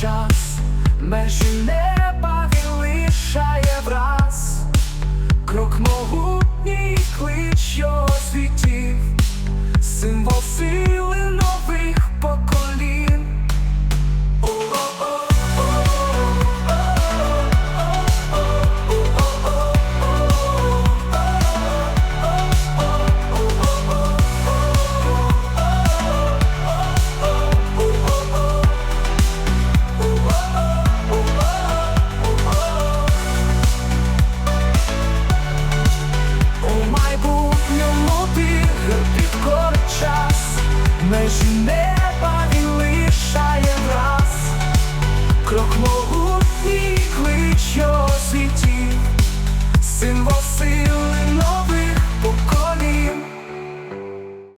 час межі неба він враз, крок могутній клич його світів. Меж неба він лишає нас, крок могутній кличо світів, син Василь.